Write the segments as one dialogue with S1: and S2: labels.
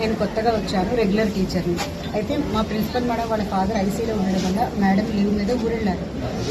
S1: నేను కొత్తగా వచ్చాను రెగ్యులర్ టీచర్ని అయితే మా ప్రిన్సిపల్ మేడం వాళ్ళ ఫాదర్ ఐసీలో ఉండడం వల్ల మేడం లీవ్ మీద ఊరెళ్ళారు.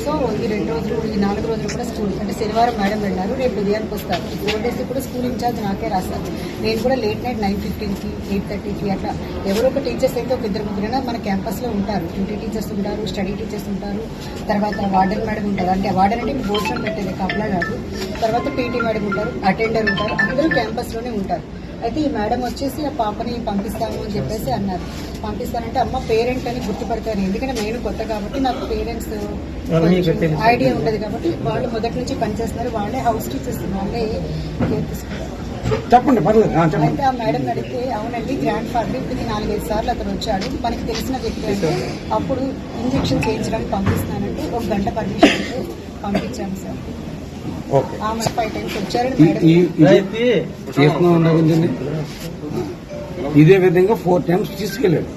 S1: సో ఈ రెండు రోజులు ఈ నాలుగు రోజులు కూడా స్కూల్ అంటే శనివారం మేడం వెళ్ళారు రేపు ఉదయానికి వస్తారు. ఈ ఫోర్ డేస్ కూడా స్కూల్ ఇన్ఛార్జ్ నాకే రాస్తారు. నేను కూడా లేట్ నైట్ నైన్ ఫిఫ్టీన్కి ఎయిట్ థర్టీకి అట్లా ఎవరో ఒక టీచర్స్ అయితే ఒక ఇద్దరు ముగ్గురైనా మన క్యాంపస్లో ఉంటారు. డ్యూటీ టీచర్స్ ఉంటారు స్టడీ టీచర్స్ ఉంటారు. తర్వాత వార్డెన్ మేడం ఉంటారు. అంటే వార్డెన్ అంటే భోజనం పెట్టేది కప్లా కాదు. తర్వాత పీటీ మేడం ఉంటారు అటెండర్ ఉంటారు. అందరూ క్యాంపస్లోనే ఉంటారు. అయితే ఈ మేడం వచ్చేసి ఆ పాపని పంపిస్తాము అని చెప్పేసి అన్నారు. పంపిస్తానంటే అమ్మ పేరెంట్ అని గుర్తుపడతాను ఎందుకంటే నేను కొత్త కాబట్టి నాకు పేరెంట్స్ ఐడియా ఉండదు కాబట్టి వాళ్ళు మొదటి నుంచి పనిచేస్తున్నారు వాళ్ళే హౌస్ టీచర్స్ వాళ్ళే
S2: చెప్పండి
S1: అయితే ఆ మేడం అడిగితే అవునండి గ్రాండ్ ఫాదర్ ఇప్పుడు నాలుగైదు సార్లు అతను వచ్చాడు. మనకి తెలిసిన వ్యక్తి అంటే అప్పుడు ఇంజెక్షన్ చేయించడానికి పంపిస్తానంటే ఒక గంట పర్మిషన్ పంపించాము సార్.
S2: ఇదే విధంగా ఫోర్ టైమ్స్ తీసుకెళ్ళాడు.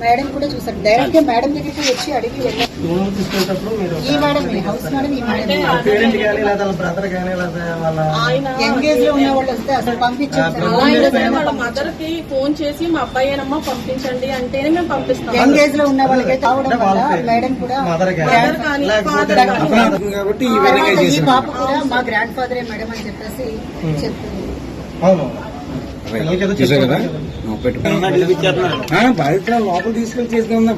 S1: మేడం కూడా చూసారు డైరెక్ట్గా మేడం దగ్గరికి వచ్చి అడిగి వెళ్ళారు. ఈ మేడం హౌస్ మేడం ఈ మేడం. ఎంగేజ్లో ఉన్న వాళ్ళు వస్తే అసలు పంపించారు
S3: మదర్కి ఫోన్ చేసి మా అబ్బాయి ఏనమ్మా పంపించండి అంటేనే మేము పంపిస్తాం.
S1: ఎంగేజ్లో ఉన్న వాళ్ళకైతే అవడం వల్ల మేడం కూడా
S2: కాబట్టి ఈ
S1: పాప కూడా మా గ్రాండ్ ఫాదరే మేడం అని చెప్పేసి చెప్తుంది
S2: చేశావు కదా. లోపల తీసుకెళ్ళి చేసుకుందాం